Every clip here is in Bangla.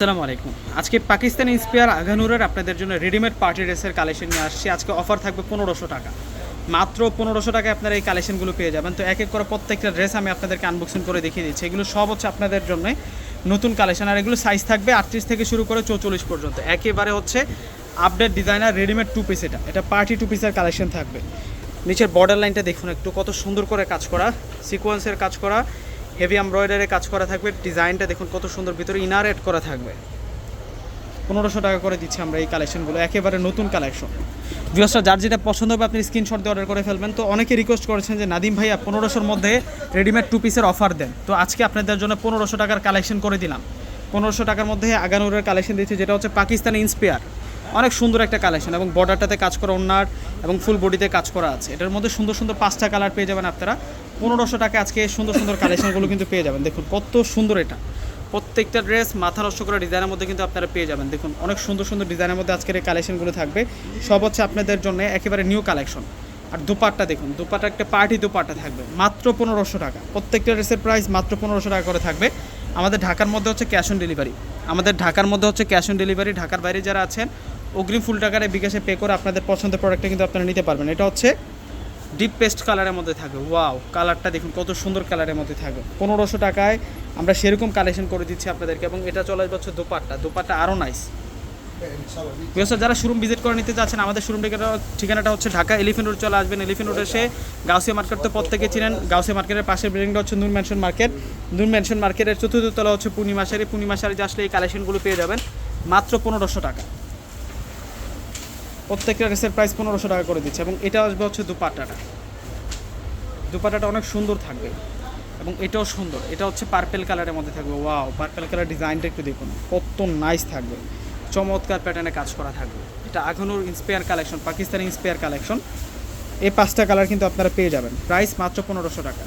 আসসালামু আলাইকুম। আজকে পাকিস্তানি ইন্সপায়ার আঘানুরের আপনাদের জন্য রেডিমেড পার্টি ড্রেসের কালেকশন নিয়ে আসছি। আজকে অফার থাকবে পনেরোশো টাকা। মাত্র পনেরোশো টাকায় আপনারা এই কালেকশনগুলো পেয়ে যাবেন। তো এক এক করে প্রত্যেকটা ড্রেস আমি আপনাদেরকে আনবক্সিং করে দেখিয়ে দিচ্ছি। এগুলো সব হচ্ছে আপনাদের জন্য নতুন কালেকশন আর এগুলো সাইজ থাকবে আটত্রিশ থেকে শুরু করে চৌচল্লিশ পর্যন্ত। একেবারে হচ্ছে update designer readymade two piece এটা। এটা পার্টি টু পিসের কালেকশন থাকবে। নিচের বর্ডার লাইনটা দেখুন একটু। কত সুন্দর করে কাজ করা। সিকোয়েন্সের কাজ করা। হেভি এমব্রয়ডারি কাজ করা থাকবে। ডিজাইনটা দেখুন কত সুন্দর, ভিতরে ইনার এড করা থাকবে। পনেরোশো টাকা করে দিচ্ছি আমরা এই কালেকশনগুলো একেবারে নতুন কালেকশন ভিউসটা যার যেটা পছন্দ হবে আপনি স্ক্রিনশট দিয়ে অর্ডার করে ফেলবেন। তো অনেকে রিকোয়েস্ট করেছেন যে, নাদিম ভাইয়া, পনেরোশোর মধ্যে রেডিমেড টু পিসের অফার দেন। তো আজকে আপনাদের জন্য পনেরোশো টাকার কালেকশন করে দিলাম। পনেরোশো টাকার মধ্যে আগানুরের কালেকশন দিচ্ছি যেটা হচ্ছে পাকিস্তানি ইন্সপেয়ার অনেক সুন্দর একটা কালেকশন এবং বর্ডারটাতে কাজ করা ওনার এবং ফুল বডিতে কাজ করা আছে। এটার মধ্যে সুন্দর সুন্দর পাঁচটা কালার পেয়ে যাবেন আপনারা। পনেরোশো টাকা আজকে সুন্দর সুন্দর কালেকশনগুলো কিন্তু পেয়ে যাবেন। দেখুন কত সুন্দর এটা। প্রত্যেকটা ড্রেস মাথা নষ্ট করা ডিজাইনের মধ্যে কিন্তু আপনারা পেয়ে যাবেন। দেখুন অনেক সুন্দর সুন্দর ডিজাইনের মধ্যে আজকের এই কালেকশনগুলো থাকবে। সব হচ্ছে আপনাদের জন্য একেবারে নিউ কালেকশন আর দুপাট্টা দেখুন, দুপাট্টা একটা পার্টি দুপাট্টা থাকবে। মাত্র পনেরোশো টাকা। প্রত্যেকটা ড্রেসের প্রাইস মাত্র পনেরোশো টাকা করে থাকবে। আমাদের ঢাকার মধ্যে হচ্ছে ক্যাশ অন ডেলিভারি আমাদের ঢাকার মধ্যে হচ্ছে ক্যাশ অন ডেলিভারি ঢাকার বাইরে যারা আছেন অগ্রিম ফুল টাকারে বিকাশে পে করে আপনাদের পছন্দের প্রোডাক্টটা কিন্তু আপনারা নিতে পারবেন। এটা হচ্ছে ডিপ পেস্ট কালারের মধ্যে থাকবে। ওয়াও কালারটা দেখুন, কত সুন্দর কালারের মধ্যে থাকবে। পনেরোশো টাকায় আমরা সেরকম কালেকশন করে দিচ্ছি আপনাদেরকে এবং এটা চলে আসবে হচ্ছে দোপাট্টা। দোপাট্টা আরও নাইস বিকজ যারা শোরুম ভিজিট করে নিতে চাচ্ছেন আমাদের শোরুম ঠিকানাটা হচ্ছে ঢাকা এলিফেন্ট রোড চলে আসবেন। এলিফেন্ট রোড এসে গাউসিয়া মার্কেট তো প্রত্যেকে চিনেন। গাউসিয়া মার্কেটের পাশের বিল্ডিংটা হচ্ছে Noor mansion market Noor mansion মার্কেটের চতুর্থ তলা হচ্ছে পূর্ণিমা শাড়ি। পূর্ণিমা আসলে এই কালেকশনগুলো পেয়ে যাবেন। মাত্র পনেরোশো টাকা। প্রত্যেকটা ড্রেসের প্রাইস পনেরোশো টাকা করে দিচ্ছে এবং এটা আসবে হচ্ছে দুপাট্টাটা। দুপাট্টাটা অনেক সুন্দর থাকবে এবং এটাও সুন্দর। এটা হচ্ছে পার্পেল কালারের মধ্যে থাকবে। ওয়াও পার্পেল কালার ডিজাইনটা একটু দেখুন। কত নাইস থাকবে। চমৎকার প্যাটার্নে কাজ করা থাকবে। এটা Aghnoor inspire collection Pakistani inspire collection এই পাঁচটা কালার কিন্তু আপনারা পেয়ে যাবেন। প্রাইস মাত্র পনেরোশো টাকা।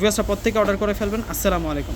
ভিউসটা প্রত্যেকে অর্ডার করে ফেলবেন। আসসালামু আলাইকুম।